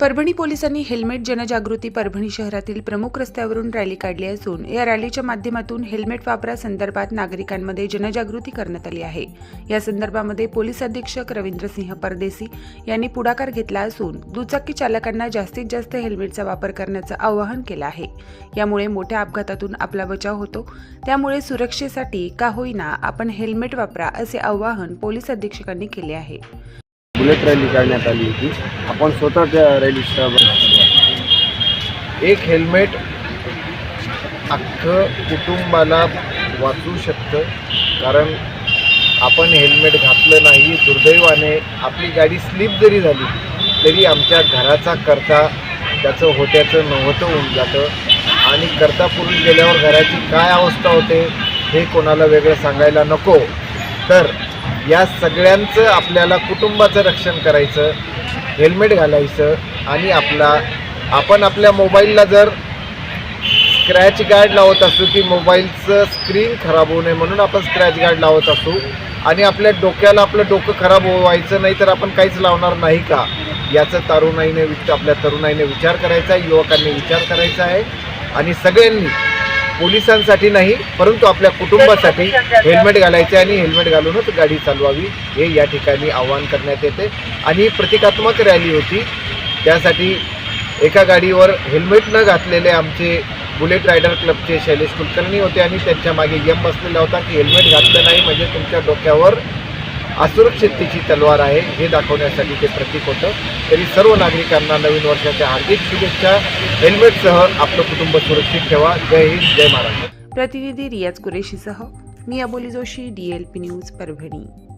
परभणी पोलिसांनी हेल्मेट जनजागृती परभणी शहरातील प्रमुख रस्त्यावरून रॅली काढली असून या रॅलीच्या माध्यमातून हेल्मेट वापरा संदर्भात नागरिकांमध्ये जनजागृती करण्यात आली आहे. या संदर्भामध्ये पोलीस अधीक्षक रवींद्रसिंह परदेसी यांनी पुढाकार घेतला असून दुचाकी चालकांना जास्तीत जास्त हेल्मेटचा वापर करण्याचं आवाहन केलं आहे. यामुळे मोठ्या अपघातातून आपला बचाव होतो. त्यामुळे सुरक्षेसाठी का होईना आपण हेल्मेट वापरा असे आवाहन पोलीस अधीक्षकांनी केले आहे. बुलेट रॅली काढण्यात आली होती. आपण स्वतः त्या रॅलीचा एक हेल्मेट अख्खं कुटुंबाला वाचू शकतं. कारण आपण हेल्मेट घातलं नाही दुर्दैवाने आपली गाडी स्लिप जरी झाली तरी आमच्या घराचा करता त्याचं होत्याचं नव्हतं होऊन जातं. आणि करता पुरून गेल्यावर घराची काय अवस्था होते हे कोणाला वेगळं सांगायला नको. तर या सगळ्यांचं आपल्याला कुटुंबाचं रक्षण करायचं हेल्मेट घालायचं आणि आपला आपण आपल्या मोबाईलला जर स्क्रॅच गार्ड लावत असू की मोबाईलचं स्क्रीन खराब होऊ नये म्हणून आपण स्क्रॅच गार्ड लावत असू आणि आपल्या डोक्याला आपलं डोकं खराब व्हायचं नाही तर आपण काहीच लावणार नाही का? याचं तरुणाईने विच आपल्या तरुणाईने विचार करायचा आहे युवकांनी विचार करायचा आहे आणि सगळ्यांनी पोलिसांसाठी नाही परंतु आपल्या कुटुंबासाठी हेल्मेट घालायचे आणि हेल्मेट घालूनच गाडी चालवावी हे या ठिकाणी आवाहन करण्यात येते. आणि ही प्रतिकात्मक रॅली होती. त्यासाठी एका गाडीवर हेल्मेट न घातलेले आमचे बुलेट रायडर क्लबचे शैलेश कुलकर्णी होते आणि त्यांच्या मागे यम बसलेला होता की हेल्मेट घातलं नाही म्हणजे तुमच्या डोक्यावर असुरक्षिततेची तलवार आहे हे दाखवण्यासाठी ते प्रतीक होतं. तरी सर्व नागरिकांना नवीन वर्षाच्या हार्दिक शुभेच्छा. हेल्मेटसह आपलं कुटुंब सुरक्षित ठेवा. जय हिंद जय महाराष्ट्र. प्रतिनिधी रियाज कुरेशीसह मी अबोली जोशी डीएलपी न्यूज परभणी.